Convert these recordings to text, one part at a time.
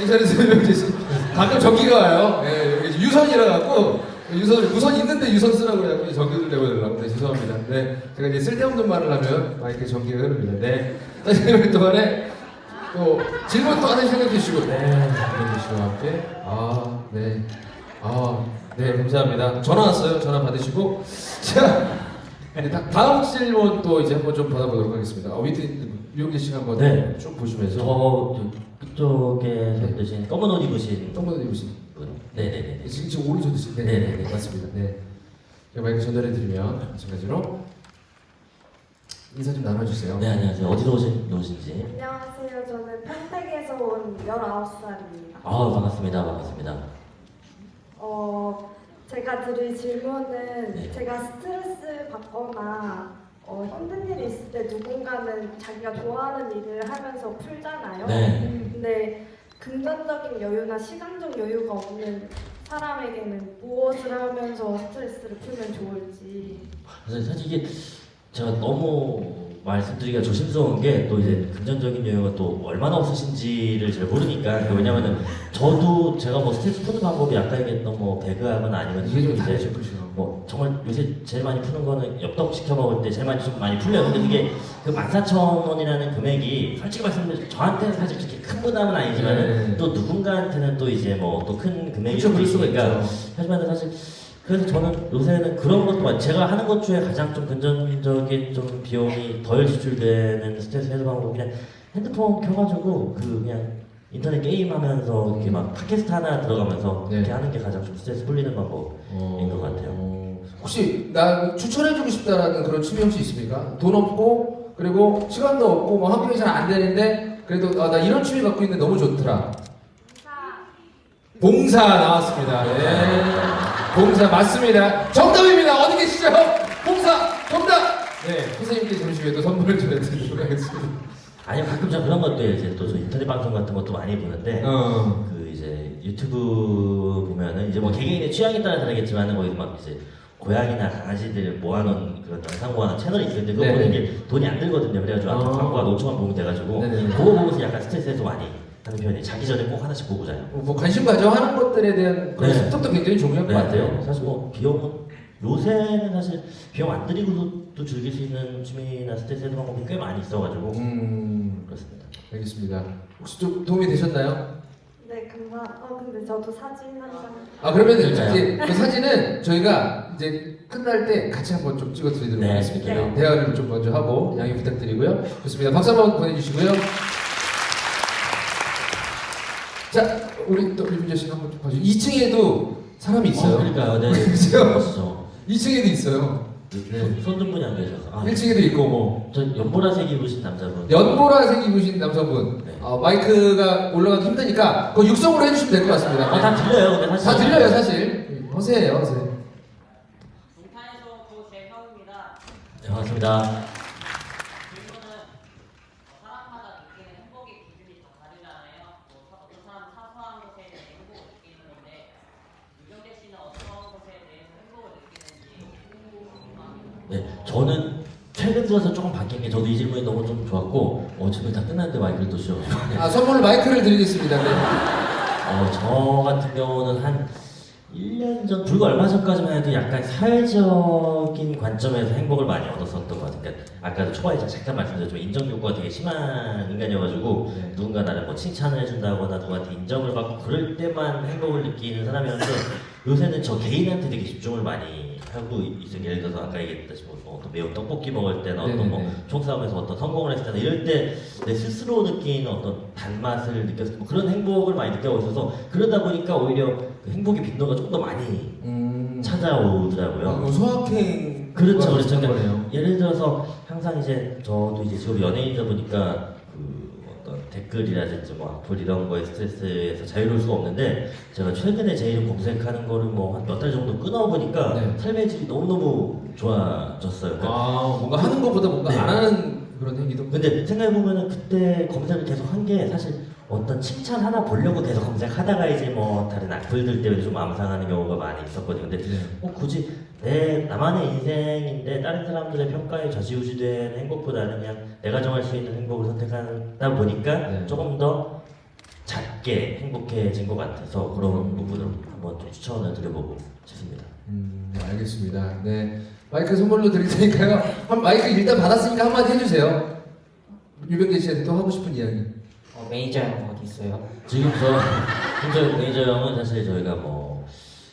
괜찮으세요? 씨. 가끔 전기가 와요. 예, 여기 유선이라 갖고 유선 무선 있는데 유선 쓰라고 해갖고 전기를 내보내려고 네, 죄송합니다. 네, 제가 이제 쓸데없는 말을 하면 마이크 전기가 흐릅니다. 네, 선생님 동안에 또 질문 또 하나 생각해 주시고 네, 생각해 주시고 함께 아, 네, 아, 네, 감사합니다. 전화 왔어요. 전화 받으시고 자. 네, 다, 다음 질문 또 이제 한번 좀 받아보도록 하겠습니다. 어, 밑에 유영재 씨가 한번 네. 쭉 보시면서 저그 쪽에 계신 검은 옷 입으신 똥만 입으신 분. 네네네. 지금 지금 오른손 드신 네, 네, 네, 네, 네, 맞습니다. 네. 제가 마이크 전달해 드리면 마찬가지로 인사 좀 나눠주세요. 네 안녕하세요. 어디서 오신 오신지. 안녕하세요. 저는 평택에서 온 19살입니다. 아 반갑습니다. 반갑습니다. 어, 제가 드릴 질문은 네. 제가 스트레스 받거나 어, 힘든 일이 있을 때 누군가는 자기가 좋아하는 일을 하면서 풀잖아요. 네. 근데 금전적인 여유나 시간적 여유가 없는 사람에게는 무엇을 하면서 스트레스를 풀면 좋을지. 그래서 사실 이게 제가 너무 말씀드리기가 조심스러운 게 또 이제 금전적인 여유가 또 얼마나 없으신지를 잘 모르니까 그 왜냐면은 저도 제가 뭐 스트레스 푸는 방법이 아까 얘기했던 뭐 배그하거나 아니면 이게 좀 다르죠, 그죠? 뭐 정말 요새 제일 많이 푸는 거는 엽떡 시켜 먹을 때 제일 많이 좀 많이 풀려요. 근데 그게 그 14,000원이라는 금액이 솔직히 말씀드리면 저한테는 사실 그렇게 큰 부담은 아니지만 네. 또 누군가한테는 또 이제 뭐 또 큰 금액이 그렇죠, 그럴 수가 있죠. 하지만 사실 그래서 저는 요새는 그런 것도 많- 제가 하는 것 중에 가장 좀 근전적인 좀 비용이 덜 지출되는 스트레스 해소 방법은 그냥 핸드폰 켜가지고 그 그냥 인터넷 게임하면서 이렇게 막 팟캐스트 하나 들어가면서 네. 이렇게 하는 게 가장 좀 스트레스 풀리는 방법. 어, 것 같아요. 혹시 나 추천해주고 싶다라는 그런 취미 혹시 있습니까? 돈 없고 그리고 시간도 없고 뭐 환경이 잘 안 되는데 그래도 아, 나 이런 취미 갖고 있는데 너무 좋더라. 봉사 나왔습니다. 네. 봉사 맞습니다. 정답입니다. 어디 계시죠? 봉사 정답. 네, 선생님께 잠시 후에 또 선물을 전해드리도록 하겠습니다. 아니 가끔 저 그런 것도 이제 또저 인터넷 방송 같은 것도 많이 보는데 어. 그 이제 유튜브 보면은 이제 뭐 개개인의 취향에 따라 다르겠지만은 거기 막 이제 고양이나 강아지들 모아놓은 그런 영상 모아놓은 채널이 있는데 그거 네네. 보는 게 돈이 안 들거든요. 그래가지고 아. 아. 광고가 5초만 보면 돼가지고 네네네. 그거 보면서 약간 스트레스 해소 많이 하는 편이에요. 자기 전에 꼭 하나씩 보고 자요. 뭐 관심 가져 하는 것들에 대한 그런 네. 습득도 굉장히 중요한 것 같아요. 사실 뭐 비용은 요새는 사실 비용 안 들이고도 즐길 수 있는 취미나 스트레스 해소 방법이 꽤 많이 있어가지고 음, 그렇습니다. 알겠습니다. 혹시 좀 도움이 되셨나요? 네, 감사. 어, 근데 저도 사진 한 장. 아 그러면. 이제 그 사진은 저희가 이제 끝날 때 같이 한번 좀 찍어드리도록 네, 하겠습니다. 네. 대화를 좀 먼저 하고 양해 부탁드리고요. 좋습니다. 박수 한번 보내주시고요. 자, 우리 또 유민재 씨가 한번 좀 봐주세요. 2층에도 사람이 있어요. 어, 그러니까요. 네. 그죠? 그렇죠. 2층에도 있어요. 네. 손등분이 안 계셔서. 아, 1층에도 있고 뭐저 연보라색 입으신 남자분. 연보라색 입으신 남성분 네. 어, 마이크가 올라가기 힘드니까 그거 육성으로 해주시면 될 것 같습니다. 어, 다 들려요. 근데 사실. 다 들려요 사실. 허세예요 허세. 동탄에서 또 재형입니다. 네, 반갑습니다. 질문은 어, 사람마다 느끼는 행복의 기준이 다 다르잖아요. 뭐 사- 어떤 사람은 사소한 것에 대해 행복을 느끼는 건데 유경재 씨는 어떤 것에 대해서 행복을 느끼는지 궁금합니다. 네, 저는 최근 들어서 조금 바뀐 게 저도 이 질문이 너무 좀 좋았고 어, 질문이 다 끝났는데 마이크를 또 씌워. 아 선물로 마이크를 드리겠습니다. 네. 어, 저 같은 경우는 한 1년 전, 불과 얼마 전까지만 해도 약간 사회적인 관점에서 행복을 많이 얻었었던 것 같아요. 그러니까 아까도 초반에 잠깐 말씀드렸지만 인정 욕구가 되게 심한 인간이어가지고 네. 누군가 나를 뭐 칭찬을 해준다거나 누구한테 인정을 받고 그럴 때만 행복을 느끼는 사람이었는데 요새는 저 개인한테 되게 집중을 많이 하고 있어요. 예를 들어서 아까 얘기했다시피 뭐 어떤 매운 떡볶이 먹을 때나 어떤 뭐 네네네. 총싸움에서 어떤 성공을 했을 때나 이럴 때 내 스스로 느끼는 어떤 단맛을 느꼈을 때뭐 그런 행복을 많이 느껴고 있어서 그러다 보니까 오히려 그 행복의 빈도가 조금 더 많이 음. 찾아오더라고요. 뭐 소확행. 그렇죠, 그렇죠. 그러니까. 예를 들어서 항상 이제 저도 이제 지금 연예인이다 보니까 댓글이라든지 뭐 악플 이런 거에 스트레스에서 자유로울 수가 없는데 제가 최근에 제 이름 검색하는 거를 뭐 한 몇 달 정도 끊어보니까 네. 삶의 질이 너무너무 좋아졌어요. 그러니까 아 뭔가 하는 것보다 뭔가 네. 안 하는 그런 행위도. 근데 생각해보면은 그때 검색을 계속 한 게 사실 어떤 칭찬 하나 보려고 계속 검색하다가 이제 뭐 다른 악플들 때문에 좀 암상하는 경우가 많이 있었거든요. 근데 네. 꼭 굳이 내 나만의 인생인데 다른 사람들의 평가에 좌지우지된 행복보다는 그냥 내가 정할 수 있는 행복을 선택하다 보니까 네. 조금 더 잘, 작게 행복해진 것 같아서 그런 부분을 한번 좀 추천을 드려보고 싶습니다. 음, 네, 알겠습니다. 네. 마이크 선물로 드릴 테니까요. 한 마이크 일단 받았으니까 한마디 해주세요. 유병재 씨한테 또 하고 싶은 이야기. 어, 매니저 형 어디 있어요? 지금 저 현재 매니저 형은 사실 저희가 뭐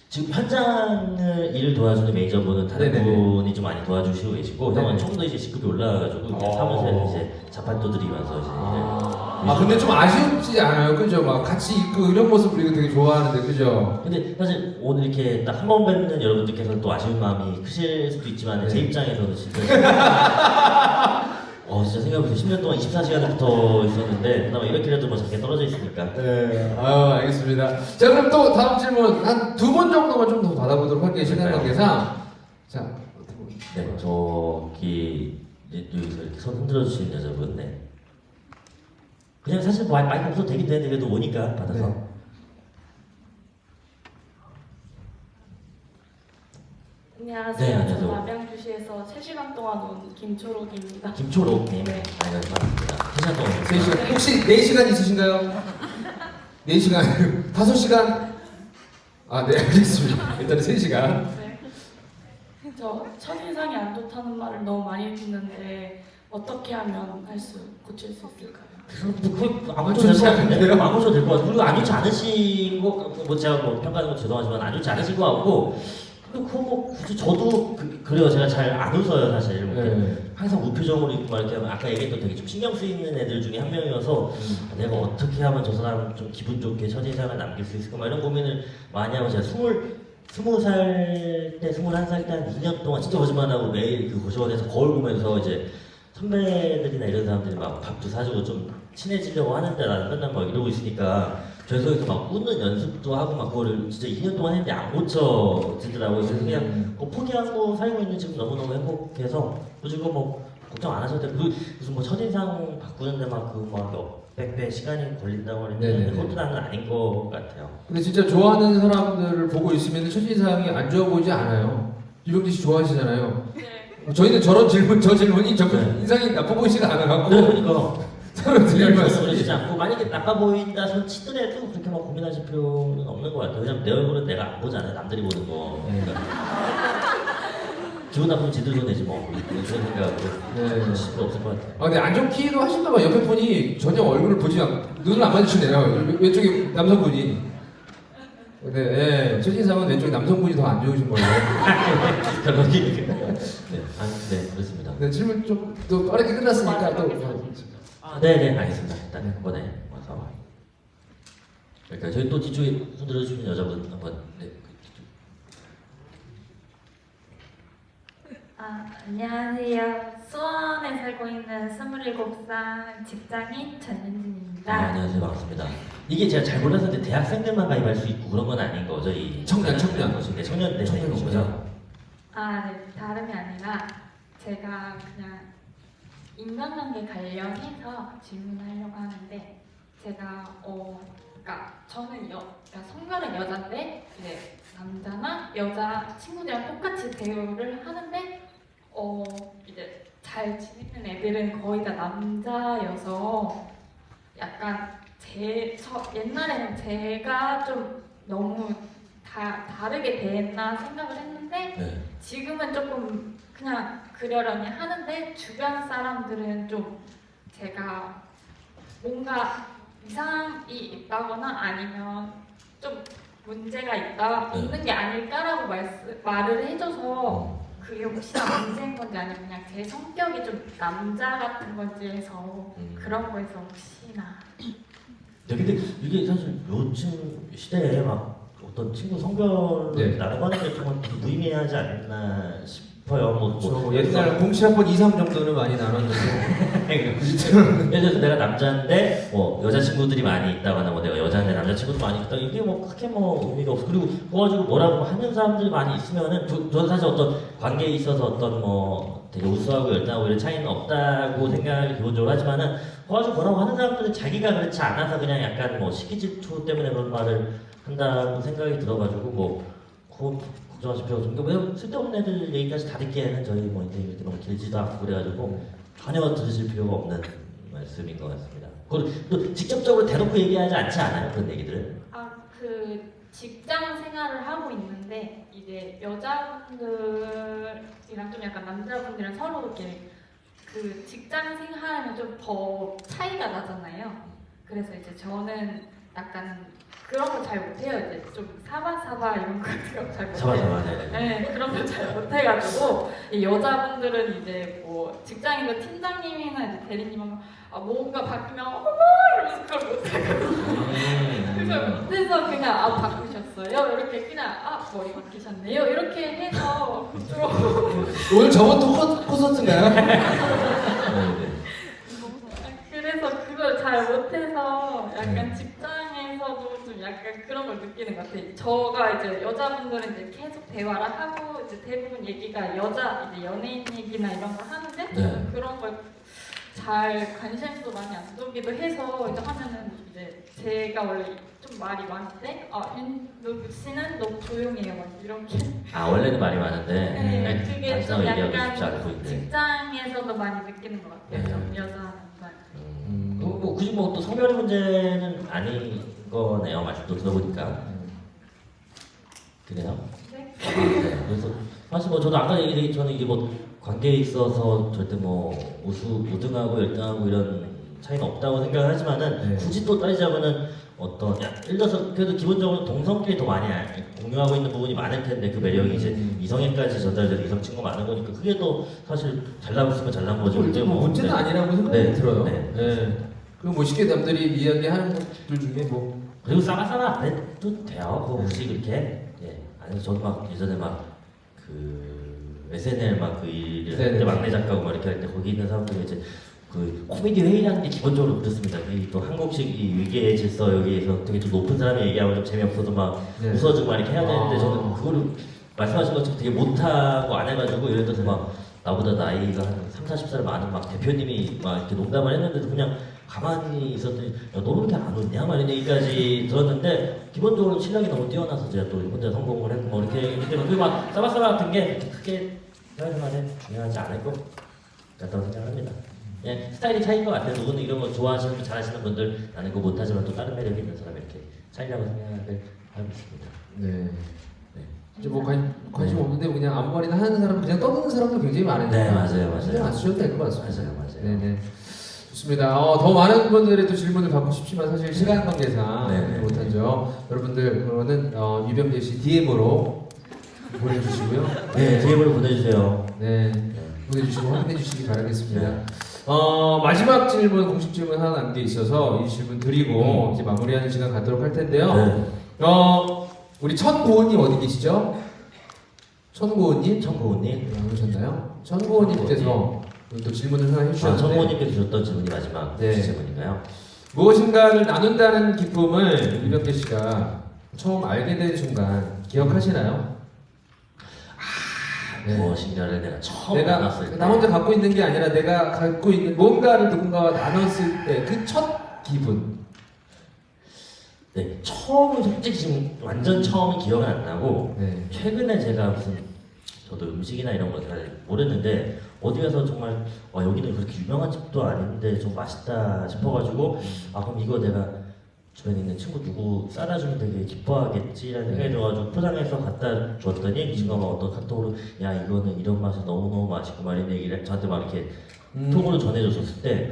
지금 현장을 일을 도와주는 매니저분은 다른 네네네. 분이 좀 많이 도와주시고 계시고 네네. 형은 좀더 이제 직급이 올라가가지고 이제 어. 사무실에 이제 자판 두드리면서 이제 아, 근데 좀 아쉽지 않아요? 그죠? 막 같이 있고 이런 모습 우리가 되게 좋아하는데, 그죠? 근데 사실 오늘 이렇게 딱 한 번 뵙는 여러분들께서 또 아쉬운 마음이 크실 수도 있지만 제 네. 입장에서는 진짜 어 진짜 생각해보세요 10년 동안 24시간을 붙어 있었는데 그나마 이렇게라도 뭐 잠깐 떨어져 있으니까 네, 아유, 알겠습니다. 자, 그럼 또 다음 질문 한두번 정도만 좀 더 받아보도록 할게요. 시간 관계상. 자, 어떻게 보면. 네 저기 이제 여기서 이렇게 손 흔들어 주시는 여자분 네 그냥 사실 뭐 마이- 마이크 없어도 되긴 되는데 그래도 오니까 받아서 네. 안녕하세요. 네, 저 안녕하세요. 남양주시에서 3시간 동안 온 김초록입니다. 김초록님 네. 네 반갑습니다 3시간 동안 세 시간. 혹시 4시간 있으신가요? 4시간? 5시간? 아, 네, 알겠습니다. 일단은 3시간. 네. 저 첫인상이 안 좋다는 말을 너무 많이 듣는데 어떻게 하면 할 수 고칠 수 있을까요? 그 아, 아무도 좋지 될것 같은데 않은데요? 아무도 될것 같고 그리고 안 좋지 않으신 거 뭐 제가 뭐 평가하는 건 죄송하지만 안 좋지 않으신 거 같고 근데 그거 뭐 굳이 저도 그, 래요 제가 잘 안 웃어요 사실 뭐 네. 항상 무표정으로 있고 막 이렇게 하면 아까 얘기했던 되게 좀 신경 쓰이는 애들 중에 한 명이어서 음. 내가 어떻게 하면 저 사람 좀 기분 좋게 첫 인상을 남길 수 있을까 막 이런 고민을 많이 하고 제가 스물 스무 살 때, 스물한 살때 한 2년 동안 진짜 거짓말하고 매일 그 고시원에서 거울 보면서 이제 선배들이나 이런 사람들이 막 밥도 사주고 좀 친해지려고 하는데 나는 맨날 막 이러고 있으니까 저에서 막 웃는 연습도 하고 막 그거를 진짜 2년 동안 했는데 안 고쳐지더라고요. 그래서 그냥 음. 뭐 포기하고 살고 있는 지금 너무너무 행복해서 그리고 뭐 걱정 안 하셔도 돼요. 그 무슨 뭐 첫인상 바꾸는데 막 그막 몇백 배 시간이 걸린다고 네네네. 하는데 그것도 나는 아닌 것 같아요. 근데 진짜 좋아하는 사람들을 보고 있으면 첫인상이 안 좋아 보이지 않아요. 유병재 씨 좋아하시잖아요. 네. 저희는 저런 질문, 저 질문이 저 네. 인상이 나빠 보이지가 않아갖고 네, 그러니까 서로 드릴 그러지 말씀이 않고 만약에 나빠 보인다 손 치더라도 그렇게 막 고민하실 필요는 없는 것 같아요. 왜냐면 내 얼굴은 내가 안 보잖아요. 남들이 보는 거. 그러니까 기분 나쁘면 지들 손 내지 뭐 그런 생각으로 네. 필요 없을 것 같아요. 아, 근데 안 좋기도 하신가 봐. 옆에 분이 전혀 얼굴을 보지 않고 눈을 안 마주치네요. 왼- 왼쪽에 남성분이. 근데 예, 첫인상은 왼쪽 남성분이 더 안 좋으신 거예요. 그런 얘기. 네, 아, 네, 그렇습니다. 네, 질문 좀또 빠르게 끝났으니까 또. 아, 네, 네, 알겠습니다. 일단 한번에 와서. 그러니까 저희 또 뒤쪽에 손 들어주시는 여자분 한 번 네. 뒤쪽. 아, 안녕하세요. 수원에 살고 있는 27살 직장인 전윤진입니다. 아, 안녕하세요, 반갑습니다. 이게 제가 잘 몰랐는데 대학생들만 가입할 수 있고 그런 건 아닌 거죠? 이 청년, 청년. 네, 청년 네, 청년이죠. 거죠? 아, 네. 다름이 아니라 제가 그냥 인간관계 관련해서 질문하려고 하는데 제가 어, 그러니까 저는 여, 그러니까 성별은 여자인데 이제 남자나 여자 친구들이랑 똑같이 대우를 하는데 어 이제 잘 지내는 애들은 거의 다 남자여서 약간 제 저, 옛날에는 제가 좀 너무 다 다르게 대했나 생각을 했는데 네. 지금은 조금 그냥 그러려니 하는데 주변 사람들은 좀 제가 뭔가 이상이 있다거나 아니면 좀 문제가 있다 네. 있는 게 아닐까라고 말씀, 말을 해줘서 그게 혹시나 문제인 건지 아니면 그냥 제 성격이 좀 남자 같은 건지 해서 음. 그런 거에서 혹시나 네, 근데 이게 사실 요즘 시대에 막 어떤 친구 성별을 네. 나눠가는 게 정말 무의미하지 않나 싶 어요. 뭐, 저뭐뭐 옛날 공시학번 2, 3 정도는 많이 나눴는데 예를 들어서 내가 남자인데 뭐 여자친구들이 많이 있다거나 뭐 내가 여자인데 남자친구도 많이 있다. 이게 뭐 크게 뭐 의미가 없어. 그리고 그거 가지고 뭐라고 하는 사람들이 많이 있으면은 저, 저는 사실 어떤 관계에 있어서 어떤 뭐 되게 우수하고 열등하고 이런 차이는 없다고 생각을 기본적으로 하지만은 그거 가지고 뭐라고 하는 사람들은 자기가 그렇지 않아서 그냥 약간 뭐 시기 질투 때문에 그런 말을 한다고 생각이 들어가지고 뭐 그거 걱정하실 필요 없는 게 왜냐면 쓸데없는 애들 얘기까지 다 듣기에는 저희 뭐 인생이 이렇게 너무 길지도 않고 그래가지고 전혀 들으실 필요가 없는 말씀인 것 같습니다. 또 직접적으로 대놓고 얘기하지 않지 않아요 그런 얘기들은? 아, 그 직장 생활을 하고 있는데 이제 여자분들이랑 좀 약간 남자분들이랑 서로 이렇게 그 직장 생활은 좀더 차이가 나잖아요. 그래서 이제 저는 약간 그런 거잘 못해요. 이제 좀 사바사바 이런 거거잘 못해요. 사바사바 네. 네, 그런 거잘 못해가지고 이 여자분들은 이제 뭐 직장인도 팀장님이나 이제 대리님은 아, 뭔가 바뀌면 어머 이러면서 그걸 못해가지고 그걸 음. 못해서 그냥 아 바꾸셨어요 이렇게 그냥 아 머리 바뀌셨네요 이렇게 해서 좀 오늘 저번 또 콘- 콘서트인가요? 네, 네. 그래서 그걸 잘 못해서 약간 직장에서도 좀 약간 그런 걸 느끼는 것 같아요. 저가 이제 여자분들은 이제 계속 대화를 하고 이제 대부분 얘기가 여자 이제 연예인 얘기나 이런 걸 하는데 네. 그런 걸 잘 관심도 많이 안 두기도 해서 이제 하면은 이제 제가 원래 좀 말이 많은데 아 윤노부 씨는 너무 조용해요 막 이렇게 아 원래는 말이 많은데 네, 그게 말싸움 좀 얘기하고 싶지 약간. 직장에서도 많이 느끼는 것 같아요. 좀 네. 여자 남자 음. 뭐, 뭐 굳이 뭐 또 성별 문제는 아닌 거네요 말씀도 들어보니까 그래요? 네. 네, 그래서 사실 뭐 저도 아까 얘기 저는 이게 뭐 관계에 있어서 절대 뭐 우수 우등하고 열등하고 이런 차이는 없다고 생각을 하지만은 네. 굳이 또 따지자면은 어떤 야, 예를 들어서 그래도 기본적으로 동성끼리 더 많이 알- 공유하고 있는 부분이 많을 텐데 그 매력이 이제 음. 이성애까지 전달돼서 이성 친구가 많은 거니까 그게 또 사실 잘나고 있으면 잘난 거죠. 뭐, 뭐 문제는 네. 아니라고 생각이 네. 들어요. 네. 네. 그리고 뭐 쉽게 남들이 이야기하는 것들 중에 뭐 그리고 싸가싸가 안 해도 돼요. 그거 네. 혹시 그렇게 예 아니 저도 막 예전에 막 그 SNL 막 그 일을 할 네네. 때 막내 작가고 막 이렇게 할 때 거기 있는 사람들이 이제 그 코미디 회의라는 게 기본적으로 그렇습니다. 이또 한국식 이 위계의 질서 여기에서 되게 좀 높은 사람이 얘기하면 좀 재미없어도 막 네. 웃어주고 막 이렇게 해야 되는데 아. 저는 그거를 말씀하신 것처럼 되게 못하고 안 해가지고 예를 들어서 막 나보다 나이가 한 3, 40살 많은 막 대표님이 막 이렇게 농담을 했는데도 그냥 가만히 있었더니 야, 너 그렇게 안 웃냐? 막 이런 얘기까지 들었는데 기본적으로 실력이 너무 뛰어나서 제가 또 혼자 성공을 했고 뭐 이렇게 했기 때문에 그게 막 싸바싸바 같은 게 크게 사회생활에 중요하지 않을 것 같다고 생각합니다. 예, 스타일이 차이인 것 같아요. 누구는 이런 거 좋아하시는 분, 잘하시는 분들 나는 그거 못하지만 또 다른 매력이 있는 사람 이렇게 차이라고 생각을 하고 있습니다. 네. 네. 이제 뭐 관, 관심 없는데 그냥 아무 말이나 하는 사람 그냥 떠드는 사람도 굉장히 많으니까 네, 맞아요, 맞아요. 신경 안 쓰셔도 될 것 같습니다. 맞아요, 맞아요. 네네. 좋습니다. 어, 더 많은 분들의 또 질문을 받고 싶지만 사실 시간 관계상 네. 못한 점 여러분들 그거는 어, 유병재 씨 DM으로 보내주시고요. 네, DM으로 보내주세요. 네. 보내주시고 확인해 주시기 바라겠습니다. 어, 마지막 질문, 공식 질문 하나 남게 있어서 이 질문 드리고 음. 이제 마무리하는 시간 갖도록 할 텐데요. 네. 어, 우리 천고은님 어디 계시죠? 천고은님? 청고우님. 안 오셨나요? 천고은님께서 또 질문을 하나 아, 해주셨는데 청고우님께서 주셨던 질문이 마지막 네. 질문인가요? 무엇인가를 나눈다는 기쁨을 이병재 씨가 처음 알게 된 순간 기억하시나요? 네. 무엇인가를 내가 처음 내가 만났을 때. 나 혼자 갖고 있는 게 아니라 내가 갖고 있는 뭔가를 누군가와 나눴을 때 그 첫 기분. 네, 처음은 솔직히 지금 완전 처음은 기억은 안 나고 네. 최근에 제가 무슨 저도 음식이나 이런 거 잘 모르는데 어디 가서 정말 와 여기는 그렇게 유명한 집도 아닌데 좀 맛있다 싶어가지고 아 그럼 이거 내가 주변에 있는 친구 누구 싸다주면 되게 기뻐하겠지라는 생각이 들어가지고 포장해서 갖다 줬더니 그 친구가 막 어떤 카톡으로 야 이거는 이런 맛이 너무너무 맛있고 막 이런 얘기를 저한테 막 이렇게 음. 톡으로 전해줬을 때,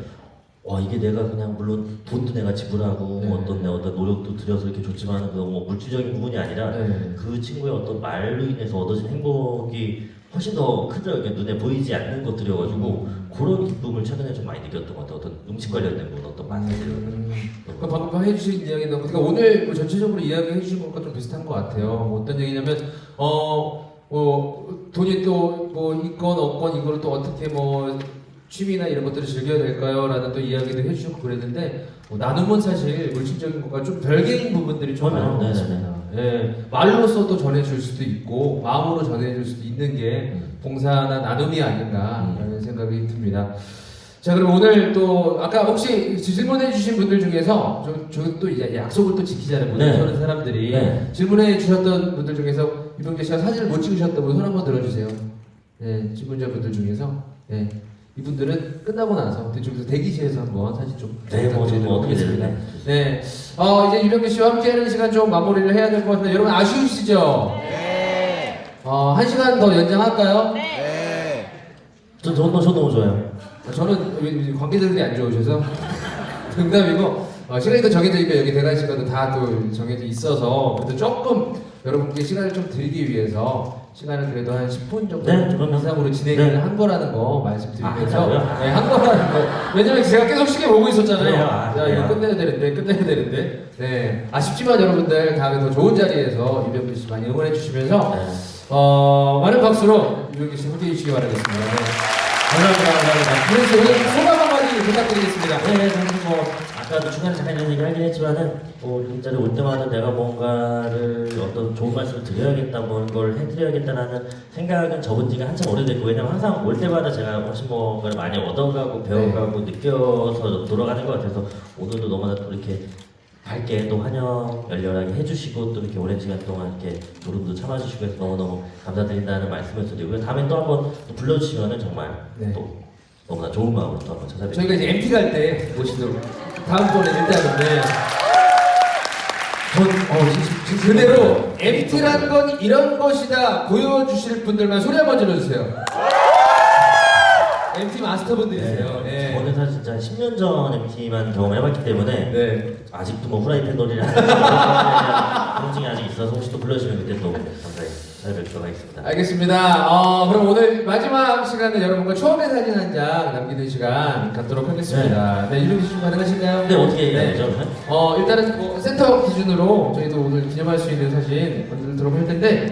와 이게 내가 그냥 물론 돈도 내가 지불하고 네. 어떤 내 어떤 노력도 들여서 이렇게 줬지만 그뭐 물질적인 부분이 아니라 네. 그 친구의 어떤 말로 인해서 얻어진 행복이 훨씬 더 크더라고요. 눈에 보이지 않는 것들이어가지고 그런 기쁨을 최근에 좀 많이 느꼈던 것 같아요. 어떤 음식 관련된 부분, 어떤 맛들. 음, 그 방금 해주신 이야기 너무 그러니까 오늘 뭐 전체적으로 이야기해 주신 것과 좀 비슷한 것 같아요. 뭐 어떤 얘기냐면 어, 뭐 돈이 또 뭐 있건 없건 이거를 또 어떻게 뭐 취미나 이런 것들을 즐겨야 될까요?라는 또 이야기도 해주셨고 그랬는데 뭐 나눔은 사실 물질적인 것과 좀 별개인 부분들이 좀 많은 것 네네네. 같습니다. 예, 말로써도 전해줄 수도 있고 마음으로 전해줄 수도 있는 게 음. 봉사나 나눔이 아닌가라는 생각이 듭니다. 자 그럼 오늘 또 아까 혹시 질문해 주신 분들 중에서 저또 이제 약속을 또 지키자는 분들 네. 그런 사람들이 네. 질문해 주셨던 분들 중에서 유병재 씨가 사진을 못 찍으셨던 분 손 한번 들어주세요. 네 질문자 분들 중에서 네 이분들은 끝나고 나서 뒤쪽에서 대기실에서 한번 사진 좀 네, 뭐, 좀 부탁드리도록 어떻게 하겠습니다. 네, 어, 이제 유병규 씨와 함께하는 시간 좀 마무리를 해야 될 것 같은데 여러분 아쉬우시죠? 네. 어, 한 시간 더 연장할까요? 저, 저, 저 너무 좋아요. 저는 여기 관계자들이 안 좋으셔서 농담이고 어, 시간이 또 정해져 있고 여기 대관 시간도 다 또 정해져 있어서 그래도 조금 여러분께 시간을 좀 드리기 위해서 시간을 그래도 한 10분 정도 네, 그럼요. 이상으로 진행을 네. 한 거라는 거 말씀드리면서 아? 네, 한 거라는 거 왜냐면 제가 계속 시계 보고 있었잖아요 그래요? 아, 야 그래요? 이거 끝내야 되는데 끝내야 되는데 네 아쉽지만 여러분들 다음에 더 좋은 자리에서 유병규 씨 많이 응원해 주시면서 네. 어, 많은 박수로 유병규 씨 함께 해 주시기 바라겠습니다 네. 감사합니다 감사합니다 씨 오늘 소감 한마디 부탁드리겠습니다 네, 저는 뭐 아까도 중간에 잠깐 이런 얘기 하긴 했지만은 뭐 자리 올 때마다 내가 뭔가를 어떤 좋은 말씀을 드려야겠다, 뭔걸 해드려야겠다라는 생각은 접은 지가 한참 오래됐고 왜냐면 항상 올 때마다 제가 훨씬 뭔가를 많이 얻어가고 배워가고 느껴서 돌아가는 것 같아서 오늘도 너무나 또 이렇게 밝게 또 환영 열렬하게 해주시고 또 이렇게 오랜 시간 동안 이렇게 노름도 참아주시고 해서 너무너무 감사드린다는 말씀을 드리고요 다음에 또 한번 또 불러주시면은 정말 네. 또 너무나 좋은 마음으로 또 한번 찾아뵙겠습니다. 저희가 이제 MT 갈 때 모시도록 다음번에 일단은 네. 전, 어, 지- 지- 그대로 MT란 건 이런 것이다 보여주실 분들만 소리 한번 질러주세요 MT 마스터분들이세요 네. 저는 사실 진짜 10년 전 MT만 경험해봤기 때문에 네. 아직도 뭐 후라이팬 놀이를 하는 그런 아직 있어서 혹시 또 불러주시면 그때 또 감사히 뵙도록 하겠습니다. 알겠습니다. 어, 그럼 오늘 마지막 시간에 여러분과 추억의 사진 한 장 남기는 시간 갖도록 하겠습니다. 네, 이름 기준 가능하신가요? 근데 어떻게 해야 네. 되죠? 그러면? 어, 일단은 뭐 센터 기준으로 저희도 오늘 기념할 수 있는 사진 만들도록 할 텐데